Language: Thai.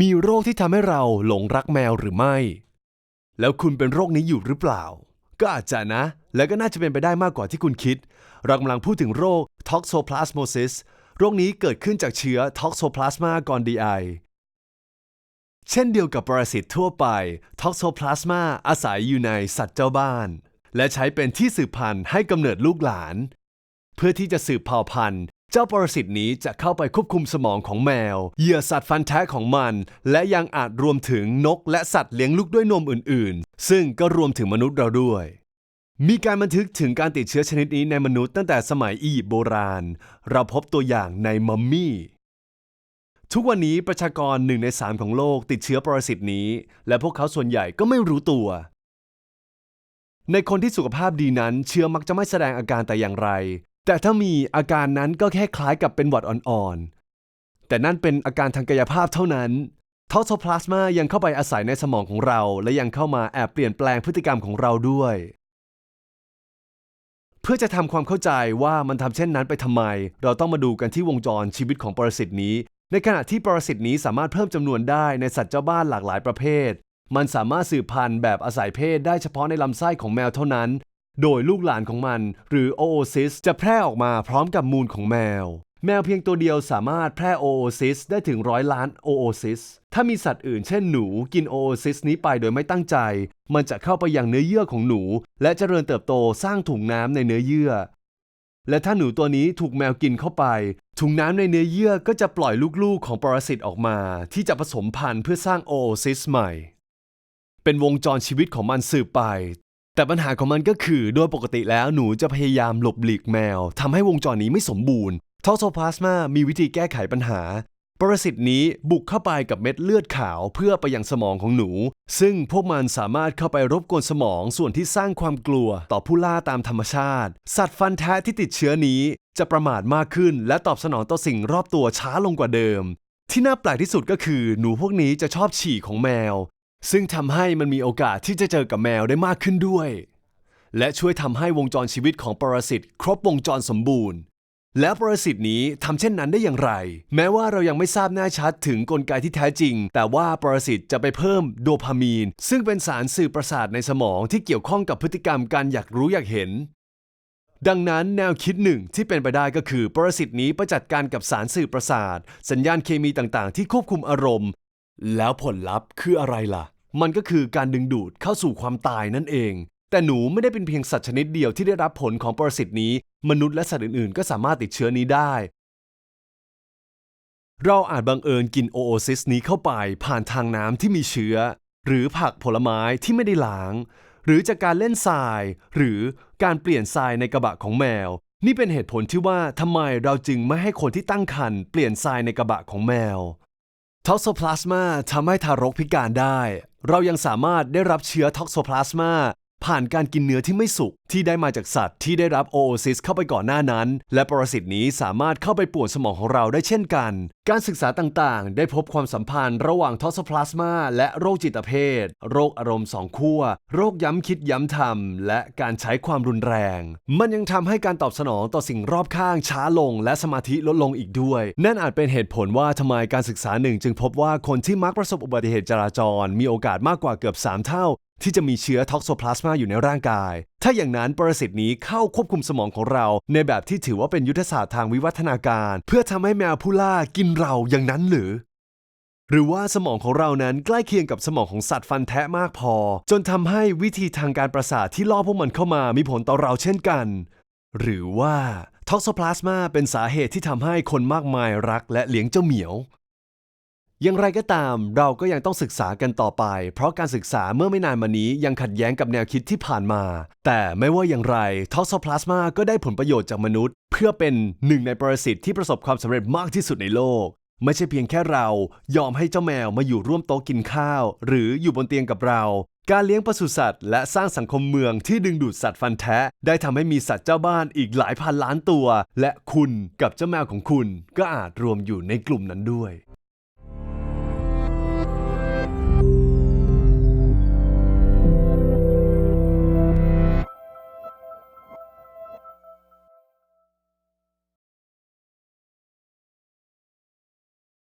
มีโรคที่ทำให้เราหลงรักแมวหรือไม่ แล้วคุณเป็นโรคนี้อยู่หรือเปล่า ก็อาจจะนะ และก็น่าจะเป็นไปได้มากกว่าที่คุณคิด เรากำลังพูดถึงโรค Toxoplasmosis โรคนี้เกิดขึ้นจากเชื้อ Toxoplasma gondii เช่นเดียวกับปรสิตทั่วไป Toxoplasma อาศัยอยู่ในสัตว์เจ้าบ้าน และใช้เป็นที่สืบพันธุ์ให้กำเนิดลูกหลาน เพื่อที่จะสืบเผ่าพันธุ์ เจ้าปรสิตนี้จะเข้าไปควบคุมสมองของแมว เหยื่อสัตว์ฟันแท้ของมัน และยังอาจรวมถึงนกและสัตว์เลี้ยงลูกด้วยนมอื่น ๆ ซึ่งก็รวมถึงมนุษย์เราด้วย มีการบันทึกถึงการติดเชื้อชนิดนี้ในมนุษย์ตั้งแต่สมัยอียิปต์โบราณ เราพบตัวอย่างในมัมมี่ทุกวันนี้ประชากรหนึ่งในสามของโลกติดเชื้อปรสิตนี้ และพวกเขาส่วนใหญ่ก็ไม่รู้ตัว ในคนที่สุขภาพดีนั้นเชื้อมักจะไม่แสดงอาการแต่อย่างไร แต่ถ้ามีอาการนั้นก็แค่คล้ายกับเป็นหวัดอ่อนๆ แต่นั่นเป็นอาการทางกายภาพเท่านั้นทอโซพลาสมายังเข้าไปอาศัยในสมองของเรา และยังเข้ามาแอบเปลี่ยนแปลงพฤติกรรมของเราด้วย เพื่อจะทำความเข้าใจว่ามันทำเช่นนั้นไปทำไม เราต้องมาดูกันที่วงจรชีวิตของปรสิตนี้ ในขณะที่ปรสิตนี้สามารถเพิ่มจำนวนได้ในสัตว์เจ้าบ้านหลากหลายประเภท มันสามารถสืบพันธุ์แบบอาศัยเพศได้เฉพาะในลำไส้ของแมวเท่านั้น โดยลูกหลานของมัน หรือโอโอซิสจะแพร่ออกมาพร้อมกับมูลของแมว แมวเพียงตัวเดียวสามารถแพร่โอโอซิสได้ถึงร้อยล้านโอโอซิสถ้ามีสัตว์อื่นเช่นหนูกินโอโอซิสนี้ไปโดยไม่ตั้งใจ มันจะเข้าไปยังเนื้อเยื่อของหนู และเจริญเติบโตสร้างถุงน้ำในเนื้อเยื่อ และถ้าหนูตัวนี้ถูกแมวกินเข้าไป ถุงน้ำในเนื้อเยื่อก็จะปล่อยลูกๆของปรสิตออกมา ที่จะผสมพันธุ์เพื่อสร้างโอโอซิสใหม่เป็นวงจรชีวิตของมันสืบไป แต่ปัญหาของมันก็คือโดยปกติแล้วหนูจะพยายามหลบหลีกแมวทำให้วงจรนี้ไม่สมบูรณ์ทอโซพลาสมามีวิธีแก้ไขปัญหา ปรสิตนี้บุกเข้าไปกับเม็ดเลือดขาวเพื่อไปยังสมองของหนู ซึ่งพวกมันสามารถเข้าไปรบกวนสมองส่วนที่สร้างความกลัวต่อผู้ล่าตามธรรมชาติ สัตว์ฟันแท้ที่ติดเชื้อนี้ จะประมาทมากขึ้น และตอบสนองต่อสิ่งรอบตัวช้าลงกว่าเดิม ที่น่าแปลกที่สุดก็คือ หนูพวกนี้จะชอบฉี่ของแมว ซึ่งทำให้มันมีโอกาสที่จะเจอกับแมวได้มากขึ้นด้วย และช่วยทำให้วงจรชีวิตของปรสิตครบวงจรสมบูรณ์ แล้วปรสิตนี้ทำเช่นนั้นได้อย่างไร แม้ว่าเรายังไม่ทราบแน่ชัดถึงกลไกที่แท้จริง แต่ว่าปรสิตจะไปเพิ่มโดพามีน ซึ่งเป็นสารสื่อประสาทในสมองที่เกี่ยวข้องกับพฤติกรรมการอยากรู้อยากเห็นดังนั้นแนวคิดหนึ่งที่เป็นไปได้ก็คือปรสิตนี้ไปจัดการกับสารสื่อประสาท สัญญาณเคมีต่างๆ ที่ควบคุมอารมณ์ แล้วผลลัพธ์คืออะไรล่ะ มันก็คือการดึงดูดเข้าสู่ความตายนั่นเอง แต่หนูไม่ได้เป็นเพียงสัตว์ชนิดเดียวที่ได้รับผลของปรสิตนี้ มนุษย์และสัตว์อื่นๆ ก็สามารถติดเชื้อนี้ได้ เราอาจบังเอิญกินโอโอซิสนี้เข้าไปผ่านทางน้ำที่มีเชื้อ หรือผักผลไม้ที่ไม่ได้ล้าง หรือจากการเล่นทราย หรือการเปลี่ยนทรายในกระบะของแมว นี่เป็นเหตุผลที่ว่าทำไมเราจึงไม่ให้คนที่ตั้งครรภ์เปลี่ยนทรายในกระบะของแมวทอกโซพลาสมาทำให้ทารกพิการได้ เรายังสามารถได้รับเชื้อท็อกโซพลาสมา ผ่านการกินเนื้อที่ไม่สุกที่ได้มาจากสัตว์ที่ได้รับโอโอซิสเข้าไปก่อนหน้านั้น และปรสิตนี้สามารถเข้าไปป่วนสมองของเราได้เช่นกัน การศึกษาต่างๆ ได้พบความสัมพันธ์ระหว่างทอกโซพลาสมาและโรคจิตเภท โรคอารมณ์สองขั้ว โรคย้ำคิดย้ำทำและการใช้ความรุนแรง มันยังทำให้การตอบสนองต่อสิ่งรอบข้างช้าลง และสมาธิลดลงอีกด้วย นั่นอาจเป็นเหตุผลว่าทำไมการศึกษาหนึ่งจึงพบว่าคนที่มักประสบอุบัติเหตุจราจร มีโอกาสมากกว่าเกือบ 3 เท่า ที่จะมีเชื้อท็อกโซพลาสมาอยู่ในร่างกาย ถ้าอย่างนั้นปรสิตนี้เข้าควบคุมสมองของเรา ในแบบที่ถือว่าเป็นยุทธศาสตร์ทางวิวัฒนาการ เพื่อทำให้แมวผู้ล่ากินเราอย่างนั้นหรือ หรือว่าสมองของเรานั้นใกล้เคียงกับสมองของสัตว์ฟันแทะมากพอ จนทำให้วิธีทางการประสาทที่ล่อพวกมันเข้ามามีผลต่อเราเช่นกัน หรือว่าท็อกโซพลาสมาเป็นสาเหตุที่ทำให้คนมากมายรักและเลี้ยงเจ้าเหมียว อย่างไรก็ตามเราก็ยังต้องศึกษากันต่อไป เพราะการศึกษาเมื่อไม่นานมานี้ยังขัดแย้งกับแนวคิดที่ผ่านมา แต่ไม่ว่าอย่างไรท็อกโซพลาสมาก็ได้ผลประโยชน์จากมนุษย์ เพื่อเป็นหนึ่งในปรสิตที่ประสบความสำเร็จมากที่สุดในโลก ไม่ใช่เพียงแค่เรายอมให้เจ้าแมวมาอยู่ร่วมโต๊ะกินข้าว หรืออยู่บนเตียงกับเรา การเลี้ยงปศุสัตว์ และสร้างสังคมเมืองที่ดึงดูดสัตว์ฟันแท้ ได้ทำให้มีสัตว์เจ้าบ้านอีกหลายพันล้านตัว และคุณกับเจ้าแมวของคุณ ก็อาจรวมอยู่ในกลุ่มนั้นด้วย